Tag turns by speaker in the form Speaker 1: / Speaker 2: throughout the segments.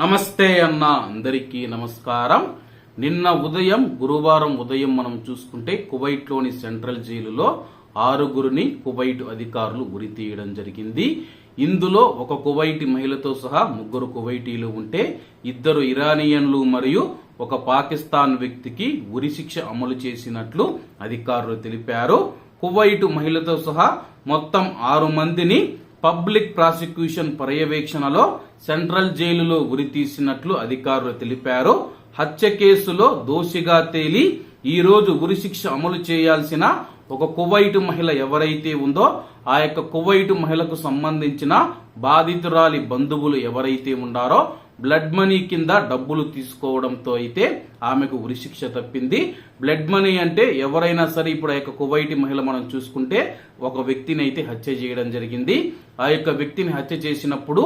Speaker 1: నమస్తే అన్న అందరికీ నమస్కారం. నిన్న ఉదయం గురువారం ఉదయం మనం చూసుకుంటే కువైట్లోని సెంట్రల్ జైలులో ఆరుగురిని కువైట్ అధికారులు ఉరితీయడం జరిగింది. ఇందులో ఒక కువైటి మహిళతో సహా ముగ్గురు కువైటీలు ఉంటే ఇద్దరు ఇరానియన్లు మరియు ఒక పాకిస్తాన్ వ్యక్తికి ఉరి శిక్ష అమలు చేసినట్లు అధికారులు తెలిపారు. కువైటు మహిళతో సహా మొత్తం ఆరు మందిని పబ్లిక్ ప్రాసిక్యూషన్ పర్యవేక్షణలో సెంట్రల్ జైలులో ఉరితీసినట్లు అధికారులు తెలిపారు. హత్య కేసులో దోషిగా తేలి ఈ రోజు ఉరిశిక్ష అమలు చేయాల్సిన ఒక కువైటు మహిళ ఎవరైతే ఉందో ఆ యొక్క కువైటు మహిళకు సంబంధించిన బాధితురాలి బంధువులు ఎవరైతే ఉండారో బ్లడ్ మనీ కింద డబ్బులు తీసుకోవడంతో అయితే ఆమెకు ఉరిశిక్ష తప్పింది. బ్లడ్ మనీ అంటే ఎవరైనా సరే ఇప్పుడు ఆ యొక్క కువైటి మహిళ మనం చూసుకుంటే ఒక వ్యక్తిని అయితే హత్య చేయడం జరిగింది. ఆ యొక్క వ్యక్తిని హత్య చేసినప్పుడు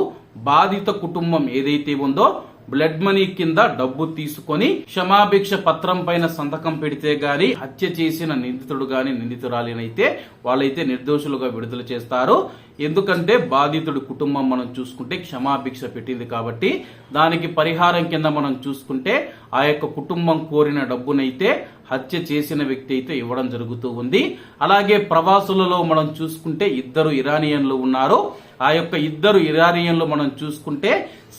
Speaker 1: బాధిత కుటుంబం ఏదైతే ఉందో బ్లడ్ మనీ కింద డబ్బు తీసుకొని క్షమాభిక్ష పత్రం పైన సంతకం పెడితే గాని హత్య చేసిన నిందితుడు గాని నిందితురాలినైతే వాళ్ళైతే నిర్దోషులుగా విడుదల చేస్తారు. ఎందుకంటే బాధితుడి కుటుంబం మనం చూసుకుంటే క్షమాభిక్ష పెట్టింది కాబట్టి దానికి పరిహారం కింద మనం చూసుకుంటే ఆ యొక్క కుటుంబం కోరిన డబ్బునైతే హత్య చేసిన వ్యక్తి అయితే ఇవ్వడం జరుగుతూ ఉంది. అలాగే ప్రవాసులలో మనం చూసుకుంటే ఇద్దరు ఇరానియన్లు ఉన్నారు. ఆ యొక్క ఇద్దరు ఇరానియన్లు మనం చూసుకుంటే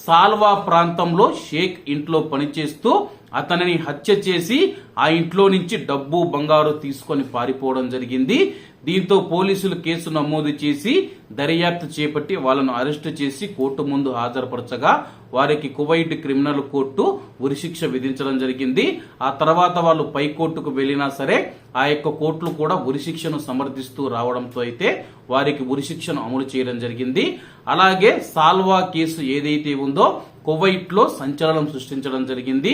Speaker 1: సాల్వా ప్రాంతంలో షేక్ ఇంట్లో పనిచేస్తూ అతనిని హత్య చేసి ఆ ఇంట్లో నుంచి డబ్బు బంగారు తీసుకొని పారిపోవడం జరిగింది. దీంతో పోలీసులు కేసు నమోదు చేసి దర్యాప్తు చేపట్టి వాళ్ళను అరెస్టు చేసి కోర్టు ముందు హాజరుపరచగా వారికి కువైట్ క్రిమినల్ కోర్టు ఉరిశిక్ష విధించడం జరిగింది. ఆ తర్వాత వాళ్ళు పై కోర్టుకు వెళ్ళినా సరే ఆ యొక్క కోర్టులు కూడా ఉరిశిక్షను సమర్థిస్తూ రావడంతో అయితే వారికి ఉరిశిక్షను అమలు చేయడం జరిగింది. అలాగే సాల్వా కేసు ఏదైతే ఉందో కువైట్లో సంచలనం సృష్టించడం జరిగింది.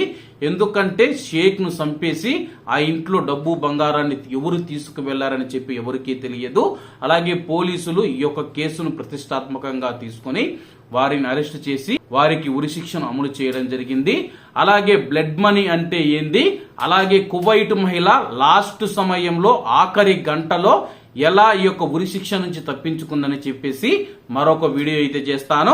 Speaker 1: ఎందుకంటే షేక్ను చంపేసి ఆ ఇంట్లో డబ్బు బంగారాన్ని ఎవరు తీసుకువెళ్ళారని చెప్పి ఎవరికీ తెలియదు. అలాగే పోలీసులు ఈ యొక్క కేసును ప్రతిష్టాత్మకంగా తీసుకొని వారిని అరెస్ట్ చేసి వారికి ఉరిశిక్షను అమలు చేయడం జరిగింది. అలాగే బ్లడ్ మనీ అంటే ఏంది? అలాగే కువైట్ మహిళ లాస్ట్ సమయంలో ఆఖరి గంటలో ఎలా ఈ యొక్క ఉరిశిక్ష నుంచి తప్పించుకుందని చెప్పేసి మరొక వీడియో అయితే చేస్తాను.